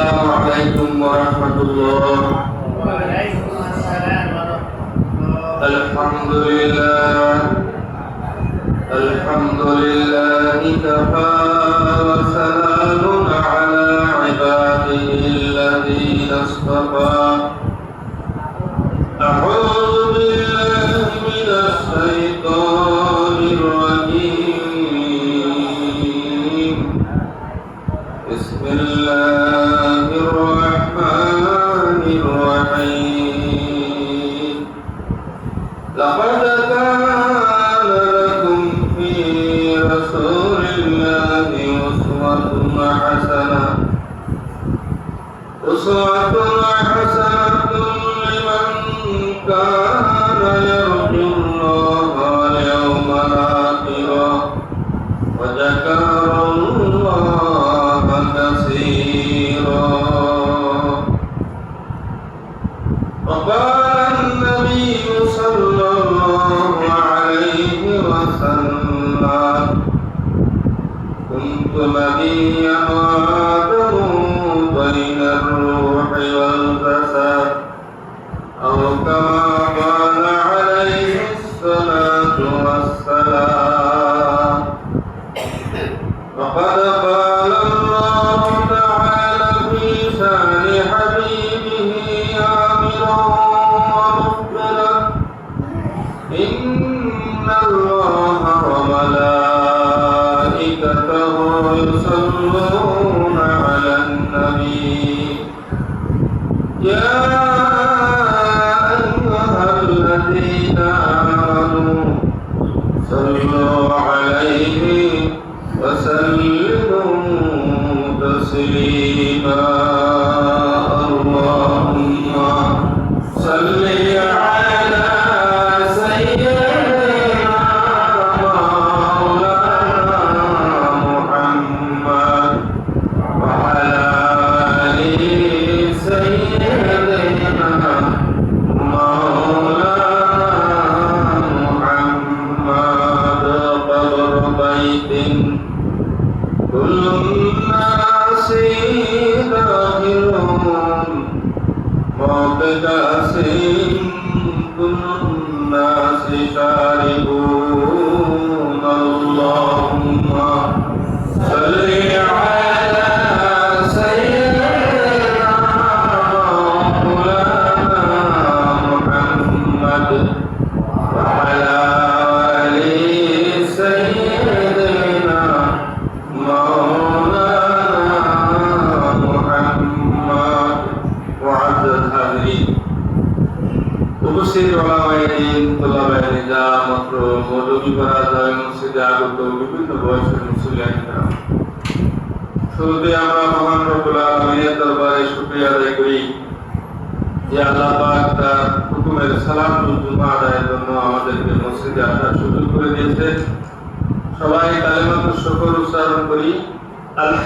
السلام عليكم ورحمة الله. وعليكم السلام ورحمة الله الحمد لله. الحمد لله كفى وسلام على عباده الذين اصطفى. أعوذ أسوة حسنة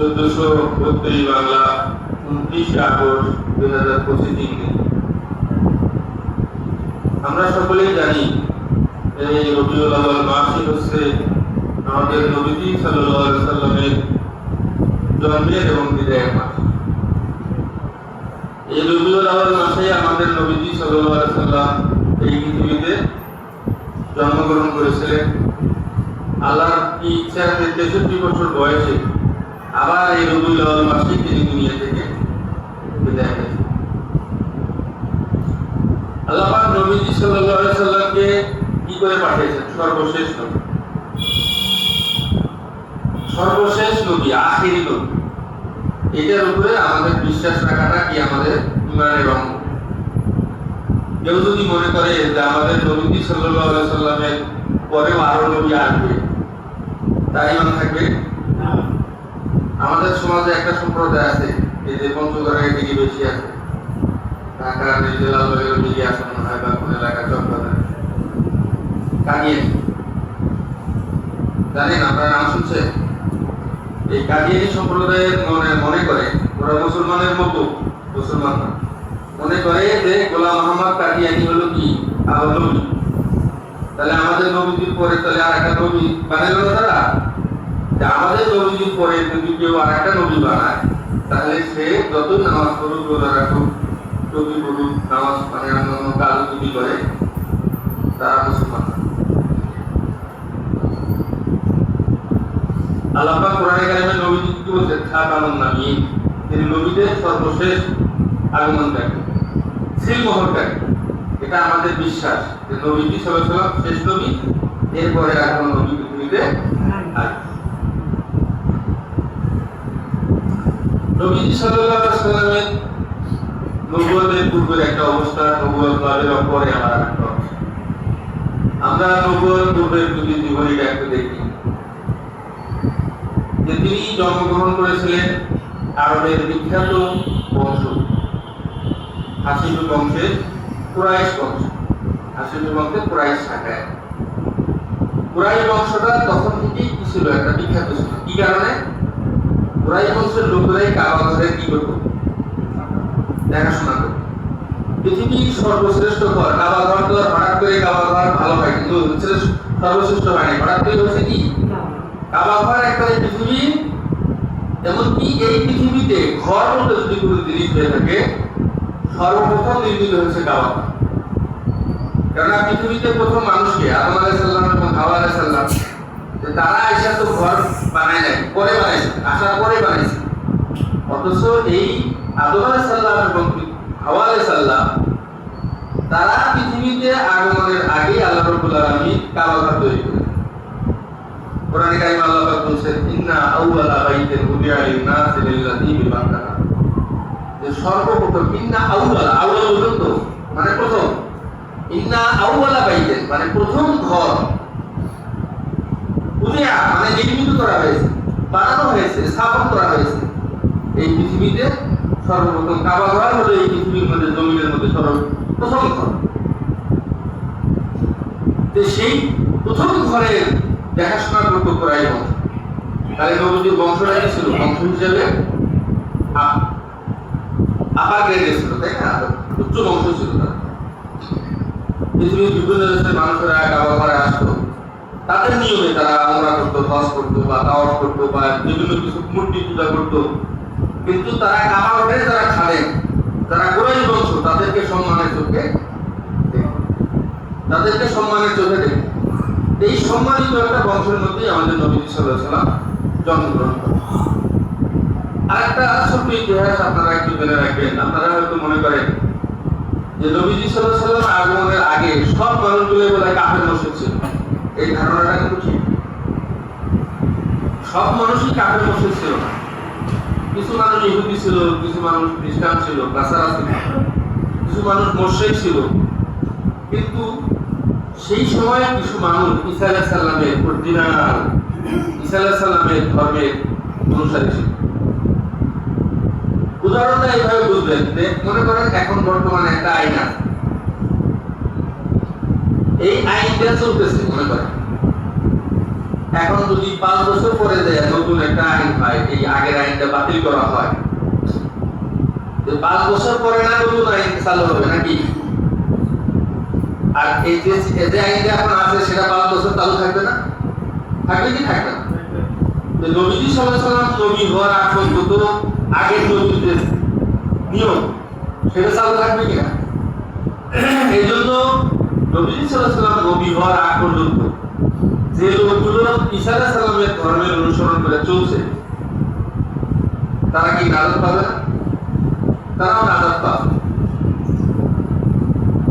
চোদ্দশো বত্রিশ বাংলা উনত্রিশে আগস্ট দুই হাজার পঁচিশ ইংরেজি আমরা সকলেই জানি, এই রবিউল আওয়াল মাসই হচ্ছে আমাদের নবীজি সাল্লাল্লাহু সাল্লামের জন্মের এবং বিদায়ের মাস। এই রবিউল আওয়াল মাসে আমাদের নবীজি সাল্লাল্লাহু সাল্লাম এই পৃথিবীতে জন্মগ্রহণ করেছিলেন। আল্লাহর ইচ্ছা, তেষট্টি বছর বয়সে আবার এই রবিউল মাসে তিনি দুনিয়া থেকে আল্লাহ নবীজি সাল্লামকে কি করে পাঠিয়েছেন? সর্বশেষ নবী। সর্বশেষ নবী, আখেরি নবী। এটার উপরে আমাদের বিশ্বাস রাখাটা কি আমাদের ইমানের অঙ্গ? কেউ যদি মনে করে যে আমাদের নবী সাল্লাল্লাহু আলাইহি সাল্লামের পরেও আরও নবী আসবে তাই ইমান থাকবে? আমাদের সমাজে একটা সম্প্রদায় আছে, এই যে পঞ্চগড়ের এদিকে বেশি আছে। যে লালবাগের দিকে আছে মনে হয়, বা কোন এলাকা চট্টগ্রাম কাদিয়ানি। জানেন আপনারা নাম শুনছেন? এই কাদিয়ানি সম্প্রদায়ের মনে মনে করে, ওরা মুসলমানের মতো, মুসলমান না। মনে করে যে গোলাম মোহাম্মদ কাদিয়ানি হলো কি? তাহলে আমাদের নবীজির পরে তাহলে আর একটা নবী বানাইলো না তারা? আমাদের নবীজির পরে যদি কেউ আর একটা নবী বানায় তাহলে সে যতই নামাজ পড়ুক রোজা রাখুক টবি পড়ুক নামাজ মানে অন্যান্য কাজ যদি করে তারা মুসলমান। আল্লাহ কোরআনে কারিমে নবীজি কি বলছে? খাতামুন নাবিয়িন তিনি নবীদের সর্বশেষ আগমনকারী সিলমোহরকারী এটা আমাদের বিশ্বাস যে নবীজি সাল্লাল্লাহু আলাইহি শেষ নবী। এরপরে আর কোনো নবী পৃথিবীতে আসবে নবীজি সাল্লাল্লাহু বিখ্যাত বংশ হাসিমি বংশের কুরাইশ বংশ হাসিমি বংশের কুরাইশ শাখায়। কুরাইশ বংশটা তখন থেকেই ছিল? একটা বিখ্যাত ছিল। কি কারণে? কুরাইশ বংশের লোকেরাই কাবা ঘরে কি করতো দেখাশোনা করতো পৃথিবীর সর্বশ্রেষ্ঠ ঘর কাবা ঘর তো হঠাৎ করে কাবা ঘর ভালো হয় কিন্তু সর্বশ্রেষ্ঠ হয়নি হঠাৎ করে হয়েছে কি? কাবা ঘর একটা পৃথিবী এমনকি এই পৃথিবীতে ঘর বলতে যদি কোনো জিনিস হয়ে থাকে সর্বপ্রথম নির্মিত হয়েছে কাবা কেননা পৃথিবীতে প্রথম মানুষকে আদম আলাইসাল্লাম এবং হাওয়া আলাইসাল্লাম তারা আইসা তো ঘর বানায় নাই পরে বানাইছে, আসার পরে বানাইছে। অথচ এই আদম আলাইসাল্লাম এবং হাওয়া আলাইসাল্লাম তারা পৃথিবীতে আগমনের আগে আল্লাহ রব্বুল আলামিন কাবা ঘর তৈরি করে কোরআনে আল্লাহ পাক বলছেন, ইন্না বিবাক্কাহ যে সর্বপ্রথম, ইন্না বলুন তো? মানে প্রথম। ইন্না আউওয়ালা বাইতিন মানে প্রথম ঘর। উদিয়া মানে নির্মিত করা হয়েছে, বানানো হয়েছে, স্থাপন করা হয়েছে। এই পৃথিবীতে সর্বপ্রথম কাবা ঘর হলো এই পৃথিবীর মধ্যে, জমিনের মধ্যে ঘর। যে সেই প্রথম ঘরের দেখাশোনা বংশ তাহলে নবীজির বংশটা কি ছিল, বংশ হিসেবে ছিল, তাই না? উচ্চ বংশ ছিল তার। পৃথিবীর বিভিন্ন দেশের মানুষেরা কাবা ঘরে আসতো। তাদের নিয়মে তারা আমরা করতো, হজ করতো বা তাওয়াফ করতো বা বিভিন্ন কিছু মূর্তি পূজা করতো। কিন্তু তারা ঘরে যারা খালেন যারা কোরআন বংশ, তাদেরকে সম্মানের চোখে তাদেরকে সম্মানের চোখে দেখতো এই সম্মানিত একটা বংশের মধ্যেই আমাদের নবী সাল্লাহ সাল্লাম জন্মগ্রহণ করেন। আরেকটা ছোট্ট ইতিহাস আপনারা একটু জেনে রাখবেন। আপনারা হয়তো মনে করেন যে নবীজি সাল্লাহ সাল্লাম আগমনের আগে সব মানুষগুলো বলে কাফের মসজিদ ছিল। এই ধারণাটা কিন্তু ঠিক। সব মানুষই কাফের মসজিদ ছিল না। কিছু মানুষ ইহুদি ছিল, কিছু মানুষ খ্রিস্টান ছিল কাসারা ছিল। কিছু মানুষ মোশেক ছিল। কিন্তু সেই সময় কিছু মানুষ ঈসা আলাহ সাল্লামের অরিজিনাল, ঈসা আলাহ সাল্লামের ধর্মের অনুসারী ছিল। উদাহরণটা এইভাবে বুঝবেন যে মনে করেন এখন বর্তমানে একটা আইন আছে। এই আইনটা চলতেছে, মনে করেন। এখন যদি পাঁচ বছর পরে দেয় নতুন একটা আইন হয়, এই আগের আইনটা বাতিল করা হয় পাঁচ বছর পরে না নতুন আইন চালু হবে নাকি? আর এই যে যে আইনটা এখন আছে, সেটা পাঁচ বছর চালু থাকবে না? থাকবে কি থাকবে না? নবীজি ওয়াসাল্লাম নবী হওয়ার আগ পর্যন্ত আগের নবীর নিয়ম, সেটা চালু থাকবে কিনা? এই জন্য আলাইহি ওয়াসাল্লাম নবী হওয়ার আগ পর্যন্ত যে লোকগুলো ঈসা সালামের ধর্মের অনুসরণ করে চলছে, তারা কি নাজাত পাবে না? তারাও নাজাত পাবে।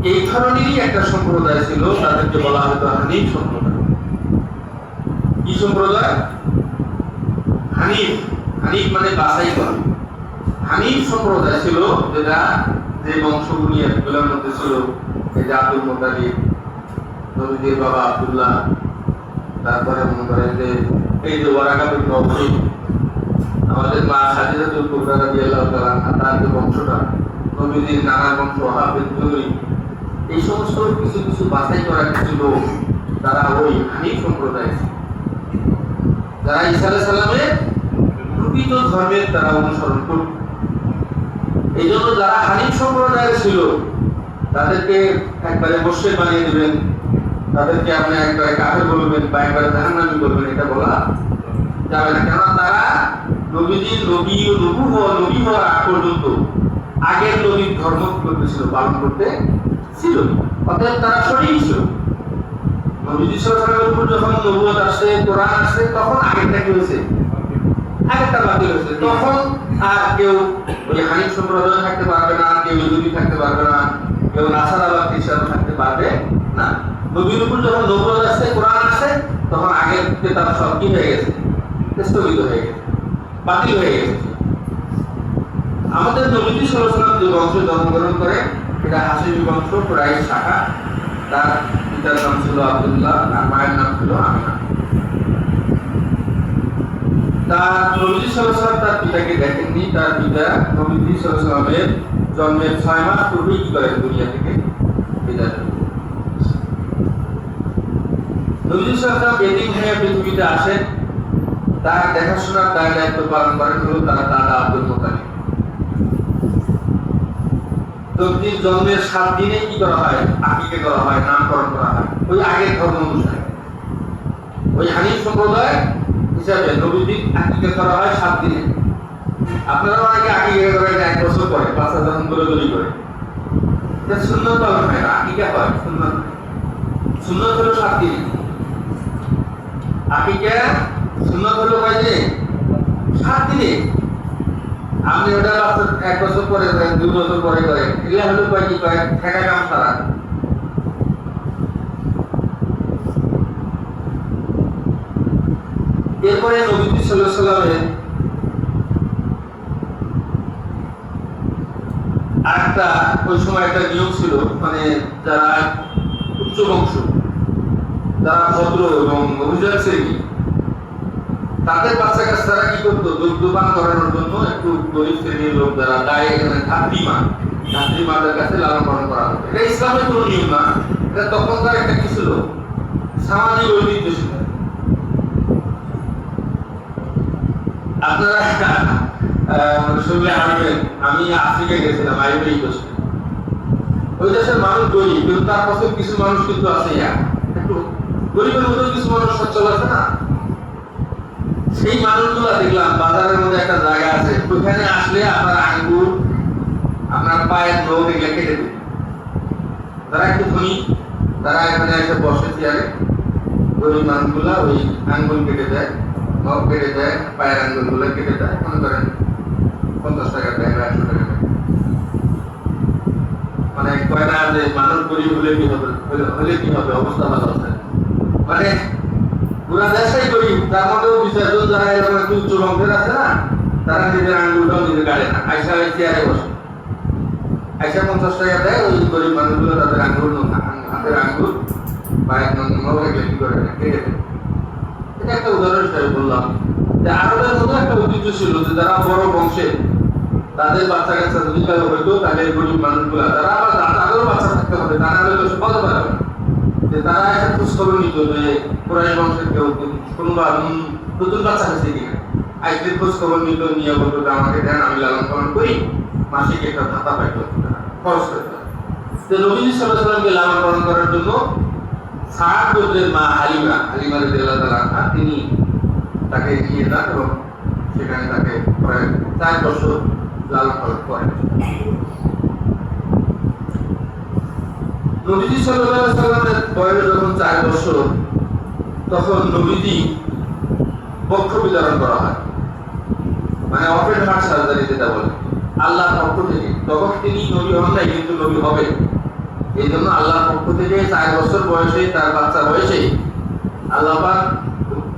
এই ধরনেরই একটা সম্প্রদায় ছিল, তাদেরকে বলা হতো হানিফ সম্প্রদায়। কি সম্প্রদায়? হানিফ। হানিফ মানে বাছাই করা। হানিফ সম্প্রদায় ছিল যেটা যে বংশগুলি এগুলোর মধ্যে ছিল। এই আব্দুল মোতালিব নবীদের বাবা আব্দুল্লাহ তারপরে মনে করেন যে, এই যে ওয়ারাকা বিন নওফল আমাদের মা খাদিজাতুল কুবরা রাদিয়াল্লাহু তাআলা তার যে বংশটা, নবীজির নানা বংশ, হাফেজ জুরি এই সমস্ত কিছু কিছু বাছাই করা কিছু লোক, তারা ওই হানিফ সম্প্রদায়। যারা ঈসা আলাইহিস সালামের প্রকৃত ধর্মের তারা অনুসরণ করত এই জন্য যারা হানিফ সম্প্রদায়ের ছিল তাদেরকে একবারে বসে বানিয়ে দেবেন। তাদেরকে আপনি একবারে কাফের বলবেন বা একবারে জাহান্নামী বলবেন, এটা বলা যাবে না। কেননা তারা নবীজি, নবী ও নবু হওয়া নবী হওয়ার আগ পর্যন্ত আগের নবীর ধর্ম করতেছিল পালন করতে ছিল। অতএব তারা সঠিক ছিল। নবীজি সাল্লাল্লাহু উপর যখন নবুয়ত আসছে, কোরআন আসছে, তখন আগেরটা কি হয়েছে? আগেরটা বাতিল হয়েছে। তখন আর কেউ ওই হানিফ সম্প্রদায় থাকতে পারবে না, কেউ ইহুদি থাকতে পারবে না। কেউ নাসারা বা থাকতে পারবে? না। নবীর উপর যখন নবুয়ত আসছে, কোরআন আসছে, তখন আগের কিতাব সব কি হয়ে গেছে? স্থগিত হয়ে গেছে। বাতিল হয়ে গেছে। আমাদের নবীজি সাল্লাল্লাহু যে বংশে জন্মগ্রহণ করে, এটা হাসিমি বংশ প্রায় শাখা। তার পিতার নাম ছিল আব্দুল্লাহ আর মায়ের নাম ছিল আমিনা। তার নবীজি সাল্লাল্লাহু তার পিতাকে দেখেননি। তার পিতা নবীজি এর জন্মের ছয় মাস পূর্বেই কি করেন দুনিয়া থেকে? বিদায়। নবীজি বেদিন হয়ে পৃথিবীতে আসেন। তার দেখাশোনার দায় দায়িত্ব পালন করেন হলো তার দাদা আব্দুল মোতালিব তদ্বির জন্মের সাত দিনে কি করা হয়? আকিকে করা হয়, নামকরণ করা হয়। ওই আগের ধর্ম অনুসারে। ওই হানিফ সম্প্রদায় হিসাবে নবীদিন আকিকে করা হয় সাত দিনে। আপনারা অনেকে আকিকে করেন এক বছর পরে বাচ্চা যখন করে তৈরি করে এটা সুন্নত পালন হয় না আকিকা হয়, সুন্নত। সুন্নত হলো সাত দিনে। আকিকা সুন্নত হলো কয় সাত দিনে। আপনি ওটা এক বছর পরে করেন দুই বছর পরে করেন, এগুলা হলো কি কয়? ঠেকা কাম সারা। এরপরে সাল্লাল্লাহু আলাইহি সাল্লামের আরেকটা ওই সময় একটা নিয়ম ছিল মানে যারা উচ্চ বংশ, যারা ভদ্র এবং অভিযোগ শ্রেণি, তাদের বাচ্চা কাচ্চারা কি করতো? দুগ্ধপান করানোর জন্য একটু গরিব শ্রেণির লোক যারা এখানে ধাত্রীমা, ধাত্রীমাদের কাছে লালন পালন করা হতো। এটা ইসলামের কোনো নিয়ম না, এটা তখনকার একটা কি ছিল? সামাজিক ঐতিহ্য ছিল। আপনারা শুনলে হাসবেন আমি আফ্রিকায় গেছিলাম আইভরি কোস্টে। ওই দেশের মানুষ গরিব কিন্তু তার পাশে কিছু মানুষ কিন্তু আছে ইয়া, একটু গরিবের মধ্যে কিছু মানুষ সচ্ছল আছে না? সেই মানুষগুলো দেখলাম বাজারের মধ্যে একটা জায়গা আছে। ওইখানে আসলে আপনার আঙ্গুর আপনার পায়ের নখ এগুলো কেটে দেবে। যারা একটু ধনী তারা এখানে এসে বসে চেয়ারে। গরিব মানুষগুলা ওই আঙ্গুল কেটে দেয় নখ কেটে দেয় পায়ের আঙ্গুলগুলো কেটে দেয় মনে করেন। পঞ্চাশ টাকা দেয় বা একশো টাকা মানে কয় যে মানুষ গরিব হলে কি হবে? হলে- কি হবে? অবস্থা ভালো আছে। মানে পুরা দেশটাই গরিব, তার মধ্যেও বিসর্জন যারা এরকম একটু উচ্চ বংশের আছে না, তারা নিজের আঙ্গুলটাও নিজে গাড়ে না। আইসা ওই চেয়ারে বসে। আইসা পঞ্চাশ টাকা দেয়, ওই গরিব মানুষগুলো তাদের আঙ্গুল হাতের আঙ্গুল পায়ের নখ কি করে এটা একটা উদাহরণ হিসেবে বললাম। আরবের মতো একটা ঐতিহ্য ছিল যে যারা বড় বংশে তাদের বাচ্চা কাচ্চা যদি কারও হইতো তাহলে গরিব মানুষগুলা তারা আবার তাদেরও বাচ্চা থাকতে হবে তা না হলে তো পারবে যে তারা একটা খোঁজ খবর নিত যে পুরাই বংশের কেউ কোনো বা নতুন বাচ্চা হয়েছে কিনা আইসলে খোঁজ খবর নিত নিয়ে বলতো আমাকে দেন আমি লালন পালন করি। মাসিক একটা ভাতা পাইতো খরচ করতে যে নবীজি সাল্লাল্লাহু লালন পালন করার জন্য সাত গোত্রের মা হালিমা হালিমা তাআলা আনহা, তিনি তাকে নিয়ে যান এবং সেখানে তাকে প্রায় চার বছর লালন পালন করেন। নবীজি সাল্লামের বয়স যখন চার বছর, তখন নবীজি বক্ষ বিতরণ করা হয়। মানে অপেন হার্ট সার্জারি যেটা বলে। আল্লাহর পক্ষ থেকে। তখন তিনি নবী হন নাই, কিন্তু নবী হবে। এই জন্য আল্লাহর পক্ষ থেকে চার বছর বয়সে, তার বাচ্চা বয়সে আল্লাহ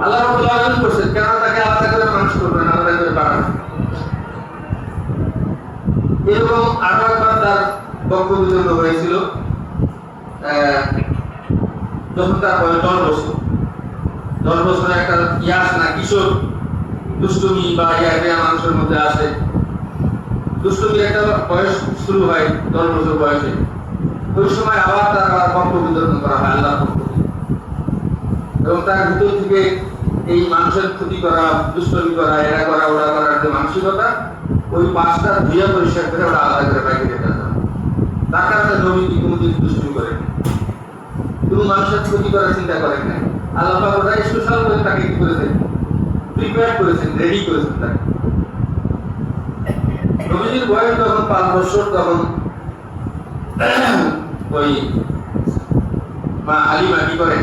আল্লাহ রাব্বুল আলামিন করছেন কেন তাকে আলাদা করে মানুষ করবেন আলাদা করে বানাবেন এরকম আরও একবার তার বক্তব্য হয়েছিল যখন তার বয়স দশ বছর, দশ বছরে একটা ইয়াস না, কিশোর, দুষ্টুমি বা ইয়ারিয়া মানুষের মধ্যে আসে। দুষ্টুমির একটা বয়স শুরু হয় দশ বছর বয়সে। ওই সময় আবার তার আবার বক্তব্য করা হয়, আল্লাহ। এবং তার ভিতর থেকে এই মানুষের ক্ষতি করা দুষ্টমি করা এরা করা ওরা করার যে মানসিকতা, ওই পাঁচটা ধুয়ে পরিষ্কার করে ওরা আলাদা করে রেখে দেওয়া তার কারণে কি কোনোদিন দুষ্টমি করেন কোনো মানুষের ক্ষতি করার চিন্তা করেন না। আল্লাহ ওটা স্পেশাল করে তাকে কি করেছেন? প্রিপেয়ার করেছেন রেডি করেছেন তাকে। নবীজির বয়স যখন পাঁচ বছর, তখন ওই মা আলিমা কি করেন?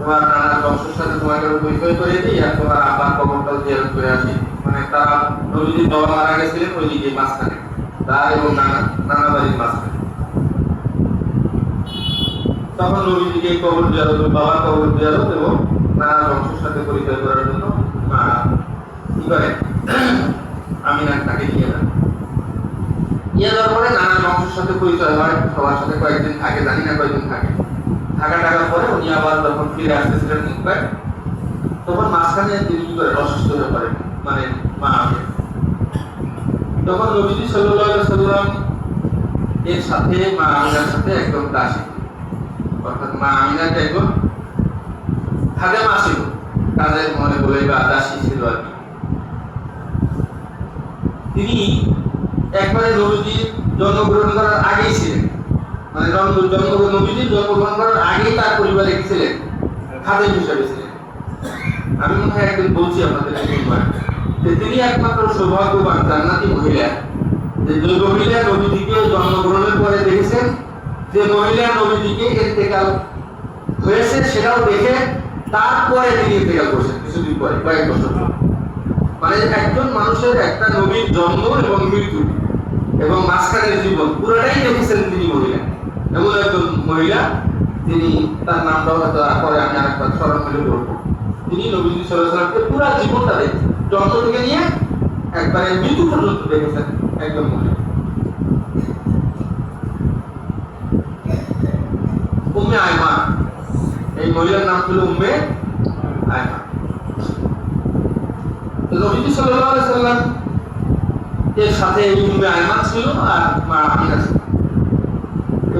তোমার পরিচয় করে মানে বাবা নানা নানা তখন নবীজিকে কবর বাবার কবর এবং বংশের সাথে পরিচয় করার জন্য কি করে? আমি না তাকে নিয়ে যান নিয়ে যাওয়ার পরে নানান বংশের সাথে পরিচয় হয়, সবার সাথে কয়েকদিন থাকে, জানি না কয়েকদিন থাকে। থাকা টাকার পরে উনি আবার যখন ফিরে আসতেছিলেন মুম্বাই তখন মাঝখানে তিনি কি করেন অসুস্থ হয়ে পড়েন মানে মা আমি তখন নবীজি আলাইহি সাল্লাম এর সাথে মা আমিনার সাথে একদম দাসী। অর্থাৎ মা আমিনাকে একদম খাদেমা ছিল। কাজের মনে বলে বা দাসী ছিল আর তিনি একবারে নবীজির জন্মগ্রহণ করার আগেই ছিলেন। মানে জন্ম নবীজির জন্মগ্রহণ করার আগেই তার পরিবারে ছিলেন খাদেম হিসাবে ছিলেন। আমি মনে হয় একদিন বলছি আপনাদের যে তিনি একমাত্র সৌভাগ্যবান জান্নাতি মহিলা। যে যে মহিলা নবীজিকে জন্মগ্রহণের পরে দেখেছেন, যে মহিলা নবীজিকে ইন্তেকাল হয়েছে সেটাও দেখে তারপরে তিনি ইন্তেকাল করছেন কিছুদিন পরে, কয়েক বছর মানে একজন মানুষের একটা নবীর জন্ম এবং মৃত্যু এবং মাঝখানের জীবন, পুরোটাই দেখেছেন তিনি মহিলা। এমন একজন মহিলা, তিনি তার নামটা হয়তো পরে আমি আরেকবার স্মরণ করে বলব। তিনি নবীজি সাল্লামকে পুরো জীবনটা দেখেছেন। জন্ম থেকে নিয়ে একবারে মৃত্যু পর্যন্ত দেখেছেন একজন মহিলা। উম্মে আয়মা এই মহিলার নাম ছিল উম্মে আয়মা নবীজি সাল্লাল্লাহু সাল্লাম এর সাথে উম্মে আয়মা ছিল আর মা আমিনা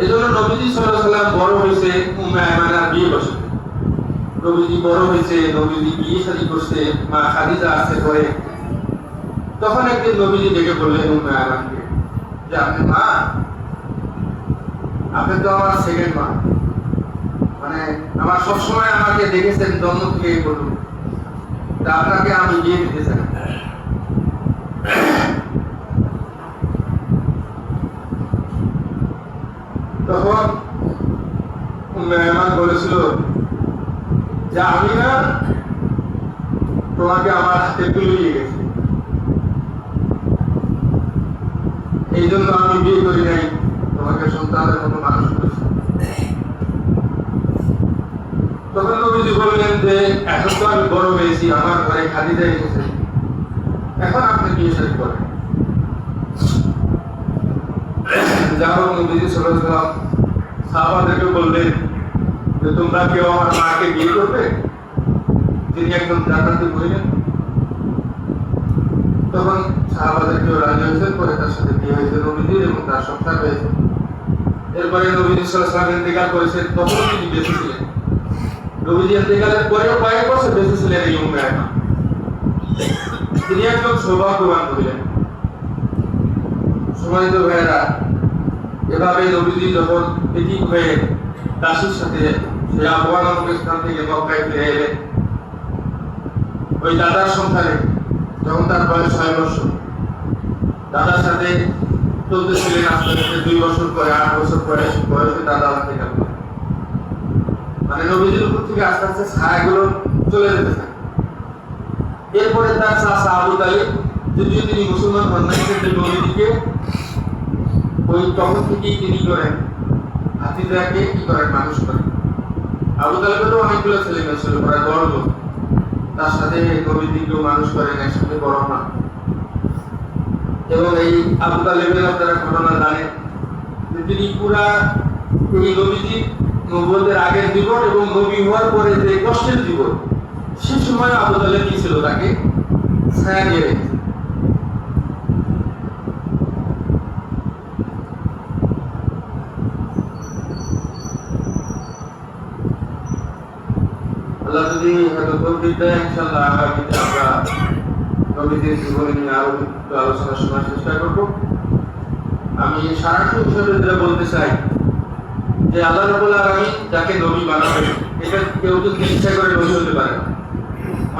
নেন। এই জন্য নবীজি বড় হয়েছে বিয়ে বসে নবীজি বড় হয়েছে, নবীজি বিয়ে শাদী করছে, মা খাদিজা তখন একদিন নবীজি ডেকে বললেন যে আপনি মা, আপনি তো আমার সেকেন্ড মা। মানে আমার সবসময় আমাকে দেখেছেন জন্ম থেকে পর্যন্ত তা আপনাকে আমি বিয়ে দিতে চাই। তখন মেহমান বলেছিল, যে আমি না, তোমাকে আমার হাতে তুলে নিয়ে গেছি। এই জন্য আমি বিয়ে করি নাই, তোমাকে সন্তানের মতো মানুষ করেছি। তখন নবীজি বললেন যে, এখন তো আমি বড় হয়েছি, আমার ঘরে খাদিজা এসেছে। এখন আপনি বিয়ে শাদী করেন। যা হোক, নবীজি ওয়াসাল্লাম সাহাবাদেরকে বললেন যে, তোমরা কেউ আমার মাকে বিয়ে করবে? তিনি একজন জান্নাতি মহিলা তখন সাহাবাদের কেউ রাজি হয়েছেন, পরে তার সাথে বিয়ে হয়েছে নবীজির এবং তার সংসার হয়েছে। এরপরে নবীজি আলাইহি ইন্তেকাল করেছেন তখন তিনি বেঁচে ছিলেন। নবীজি ইন্তেকালের পরেও কয়েক বছর বেঁচে ছিলেন এই উম্মে এখন তিনি একজন সৌভাগ্যবান হইলেন। সম্মানিত ভাইয়েরা এভাবে নবীজি যখন এটিক হয়ে দাসীর সাথে সেই আবহাওয়া নামক স্থান থেকে মক্কায় ফিরে এলেন ওই দাদার সংসারে যখন তার বয়স ছয় বছর দাদার সাথে চলতেছিলেন আস্তে আস্তে দুই বছর পরে আট বছর পরে বয়সে দাদা হাতে গেল মানে নবীজির উপর থেকে আস্তে আস্তে ছায়াগুলো চলে যেতে থাকে এরপরে তার চাষা আবু তালিব যদিও তিনি মুসলমান হন নাই কিন্তু নবীজিকে ওই তখন থেকেই তিনি করেন হাতিদাকে কি করেন মানুষ করেন আবু তালেবেরও অনেকগুলো ছেলে মেয়ে ছিল প্রায় বড় লোক। তার সাথে নবীজিকেও মানুষ করেন একসাথে বড় না। এবং এই আবু তালেবের আপনারা ঘটনা জানেন যে তিনি পুরা এই নবীজি নবুয়তের আগের জীবন এবং নবী হওয়ার পরে যে কষ্টের জীবন, সে সময় আবু তালেব কি ছিল তাকে ছায়া দিয়ে রেখেছে আল্লাহ যদি দেয় ইনশাআল্লাহ আগামীতে আমরা নবীদের জীবনে নিয়ে আরও আলোচনা শোনার চেষ্টা করব। আমি সারাংশ হিসেবে যেটা বলতে চাই, যে আল্লাহ রাবুল আলমী যাকে নবী বানাবে এটা কেউ তো ইচ্ছা করে নবী হতে পারে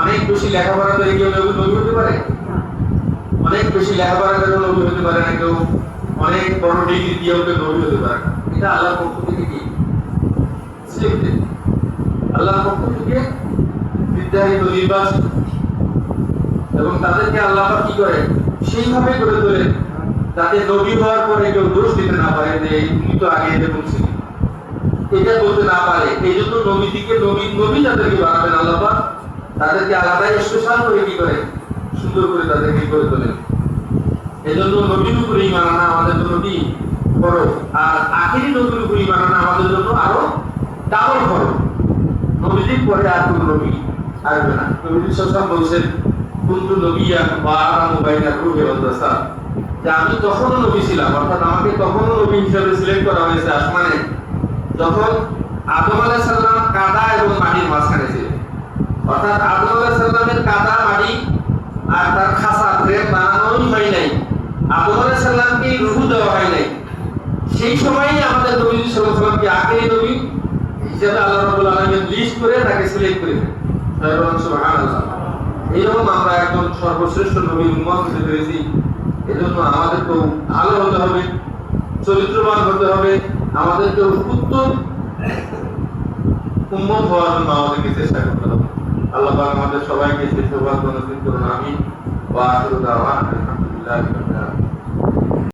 অনেক বেশি লেখাপড়া করে কেউ নবী নবী হতে পারে? অনেক বেশি লেখাপড়া করে নবী হতে পারে না, কেউ অনেক বড় ডিগ্রি দিয়েও কেউ নবী হতে পারে এটা আল্লাহর পক্ষ থেকে কি? সৃষ্টি আল্লাহর পক্ষ থেকে বিদ্যাহিত এবং তাদেরকে আল্লাহ কি করে? সেইভাবে করে তোলে। যাতে নবী হওয়ার পরে কেউ দোষ দিতে না পারে যে তুমি তো আগে এরকম ছিল এটা বলতে না পারে। এই জন্য নবীদিকে নবী নবী যাদেরকে বানাবেন আল্লাহ তাদেরকে আলাদাই স্পেশাল করে কি করে? সুন্দর করে তাদেরকে করে এই জন্য নবীর উপরে ইমান আনা আমাদের জন্য কি বড় আর আখেরি নবীর উপরে ইমান আনা আমাদের জন্য আরও ডাবল বড় নবীজির পরে আর কোন নবী সব বলছেন, কুন্তু নবিয়া আমি তখনও নবী ছিলাম, অর্থাৎ আমাকে তখনও নবী হিসেবে সিলেক্ট করা হয়েছে আসমানে আদম আলাইহিস কাদা এবং অর্থাৎ আদম আলাইহিস সালামের কাদা, মাটি আর তার খাসা হয় নাই। আদম আলাইহিস দেওয়া হয় নাই। সেই সময়ই আমাদের নবী সাল্লাল্লাহু আলাইহি আখেরি নবী আল্লাহ রাব্বুল লিস্ট করে তাকে সিলেক্ট করে দেন সুবহানাল্লাহ এইরকম আমরা সর্বশ্রেষ্ঠ হতে পেরেছি। এজন্য আমাদেরকেও ভালো হতে হবে, চরিত্রবান হতে হবে, আমাদেরকেও উত্তম উম্মত হওয়ার জন্য আমাদেরকে চেষ্টা করতে হবে। আল্লাহ আমাদের সবাইকে সেই সৌভাগ্য করুন আমি আলহামদুলিল্লাহি